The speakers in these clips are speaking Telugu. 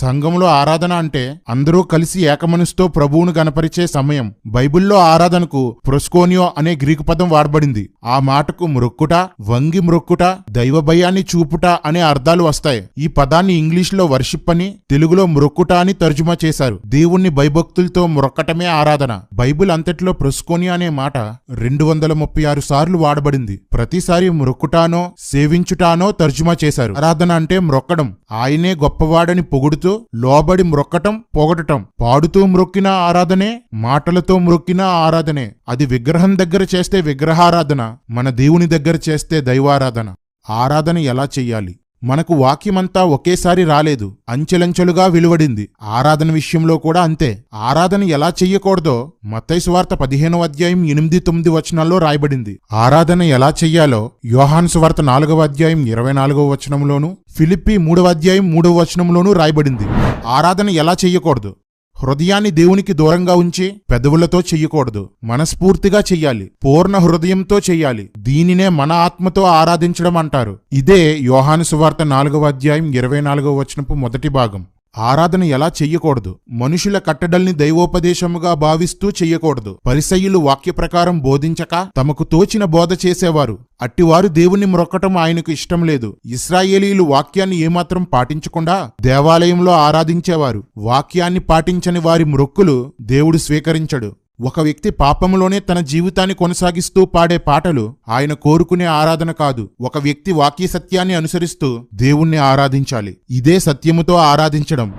సంఘంలో ఆరాధన అంటే అందరూ కలిసి ఏకమనసుతో ప్రభువును గనపరిచే సమయం. బైబిల్లో ఆరాధనకు ప్రొస్కోనియో అనే గ్రీకు పదం వాడబడింది. ఆ మాటకు మ్రొక్కుట వంగి మ్రొక్కుట దైవ భయాన్ని చూపుట అనే అర్థాలు వస్తాయి. ఈ పదాన్ని ఇంగ్లీష్లో వర్షిప్ అని తెలుగులో మ్రొక్కుట అని తర్జుమా చేశారు. దేవుణ్ణి భయభక్తులతో మ్రొక్కటమే ఆరాధన. బైబిల్ అంతట్లో ప్రొస్కోనియో అనే మాట రెండు వందల ముప్పై ఆరు సార్లు వాడబడింది. ప్రతిసారి మ్రొక్కుటానో సేవించుటానో తర్జుమా చేశారు. ఆరాధన అంటే మ్రొక్కడం. ఆయనే గొప్పవాడని పొగుడుతూ లోబడి మ్రొక్కటం పొగటటం పాడుతూ మ్రొక్కిన ఆరాధనే మాటలతో మ్రొక్కిన ఆరాధనే. అది విగ్రహం దగ్గర చేస్తే విగ్రహారాధన మన దేవుని దగ్గర చేస్తే దైవారాధన. ఆరాధన ఎలా చెయ్యాలి? మనకు వాక్యమంతా ఒకేసారి రాలేదు అంచెలంచెలుగా వెలువడింది. ఆరాధన విషయంలో కూడా అంతే. ఆరాధన ఎలా చెయ్యకూడదో మత్తయి వార్త పదిహేనవ అధ్యాయం ఎనిమిది తొమ్మిది వచనాల్లో రాయబడింది. ఆరాధన ఎలా చెయ్యాలో యోహాను సువార్త నాలుగవ అధ్యాయం ఇరవై నాలుగవ వచనంలోను ఫిలిప్పి మూడవ అధ్యాయం మూడవ వచనంలోనూ రాయబడింది. ఆరాధన ఎలా చెయ్యకూడదు? హృదయాన్ని దేవునికి దూరంగా ఉంచి పెదవులతో చెయ్యకూడదు. మనస్ఫూర్తిగా చెయ్యాలి. పూర్ణ హృదయంతో చెయ్యాలి. దీనినే మన ఆత్మతో ఆరాధించడం అంటారు. ఇదే యోహాను సువార్త నాలుగవ అధ్యాయం ఇరవై నాలుగవ వచనపు మొదటి భాగం. ఆరాధన ఎలా చెయ్యకూడదు? మనుషుల కట్టడల్ని దైవోపదేశముగా భావిస్తూ చెయ్యకూడదు. పరిసయ్యులు వాక్య ప్రకారం బోధించక తమకు తోచిన బోధ చేసేవారు. అట్టివారు దేవుణ్ణి మ్రొక్కటం ఆయనకు ఇష్టం లేదు. ఇస్రాయేలీలు వాక్యాన్ని ఏమాత్రం పాటించకుండా దేవాలయంలో ఆరాధించేవారు. వాక్యాన్ని పాటించని వారి మ్రొక్కులు దేవుడు స్వీకరించడు. ఒక వ్యక్తి పాపంలోనే తన జీవితాన్ని కొనసాగిస్తూ పాడే పాటలు ఆయన కోరుకునే ఆరాధన కాదు. ఒక వ్యక్తి వాక్య సత్యాన్ని అనుసరిస్తూ దేవుణ్ణి ఆరాధించాలి. ఇదే సత్యముతో ఆరాధించడం.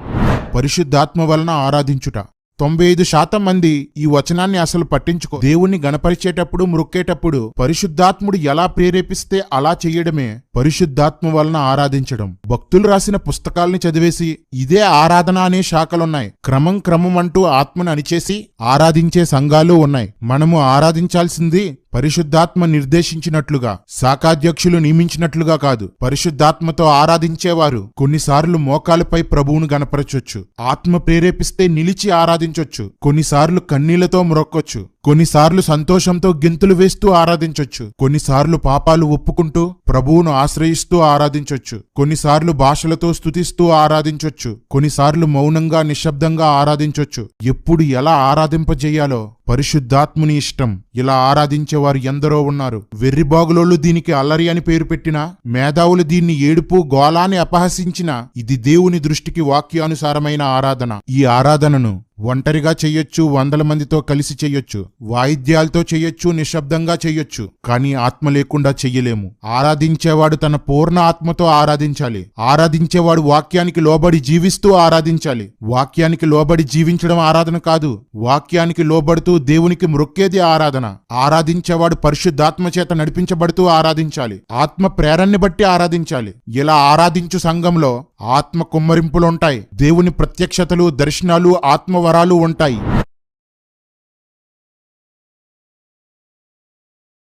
పరిశుద్ధాత్మ వలన ఆరాధించుట. తొంభై ఐదు శాతం మంది ఈ వచనాన్ని అసలు పట్టించుకో. దేవుణ్ణి గణపరిచేటప్పుడు మృక్కేటప్పుడు పరిశుద్ధాత్ముడు ఎలా ప్రేరేపిస్తే అలా చేయడమే పరిశుద్ధాత్మ వలన ఆరాధించడం. భక్తులు రాసిన పుస్తకాల్ని చదివేసి ఇదే ఆరాధన అనే శాఖలున్నాయి. క్రమం క్రమం అంటూ ఆత్మను అణిచేసి ఆరాధించే సంఘాలు ఉన్నాయి. మనము ఆరాధించాల్సింది పరిశుద్ధాత్మ నిర్దేశించినట్లుగా శాఖాధ్యక్షులు నియమించినట్లుగా కాదు. పరిశుద్ధాత్మతో ఆరాధించేవారు కొన్నిసార్లు మోకాలపై ప్రభువును గనపరచొచ్చు. ఆత్మ ప్రేరేపిస్తే నిలిచి ఆరాధించొచ్చు. కొన్నిసార్లు కన్నీళ్ళతో మొరక్కొచ్చు. కొన్నిసార్లు సంతోషంతో గింతులు వేస్తూ ఆరాధించొచ్చు. కొన్నిసార్లు పాపాలు ఒప్పుకుంటూ ప్రభువును ఆశ్రయిస్తూ ఆరాధించొచ్చు. కొన్నిసార్లు భాషలతో స్తుతిస్తూ ఆరాధించొచ్చు. కొన్నిసార్లు మౌనంగా నిశ్శబ్దంగా ఆరాధించొచ్చు. ఎప్పుడు ఎలా ఆరాధింపజేయాలో పరిశుద్ధాత్ముని ఇష్టం. ఇలా ఆరాధించేవారు ఎందరో ఉన్నారు. వెర్రిబాగులోళ్ళు దీనికి అల్లరి అని పేరు పెట్టినా మేధావులు దీన్ని ఏడుపు గోళాన్ని అపహసించిన ఇది దేవుని దృష్టికి వాక్యానుసారమైన ఆరాధన. ఈ ఆరాధనను ఒంటరిగా చెయ్యొచ్చు వందల మందితో కలిసి చెయ్యొచ్చు వాయిద్యాలతో చెయ్యొచ్చు నిశ్శబ్దంగా చెయ్యొచ్చు కానీ ఆత్మ లేకుండా చెయ్యలేము. ఆరాధించేవాడు తన పూర్ణ ఆత్మతో ఆరాధించాలి. ఆరాధించేవాడు వాక్యానికి లోబడి జీవిస్తూ ఆరాధించాలి. వాక్యానికి లోబడి జీవించడం ఆరాధన కాదు. వాక్యానికి లోబడుతూ దేవునికి మృక్కేది ఆరాధన. ఆరాధించేవాడు పరిశుద్ధాత్మ చేత నడిపించబడుతూ ఆరాధించాలి. ఆత్మ ప్రేరణని బట్టి ఆరాధించాలి. ఇలా ఆరాధించు సంఘంలో ఆత్మ కుమ్మరింపులుంటాయి దేవుని ప్రత్యక్షతలు దర్శనాలు ఆత్మ వరాలు ఉంటాయి.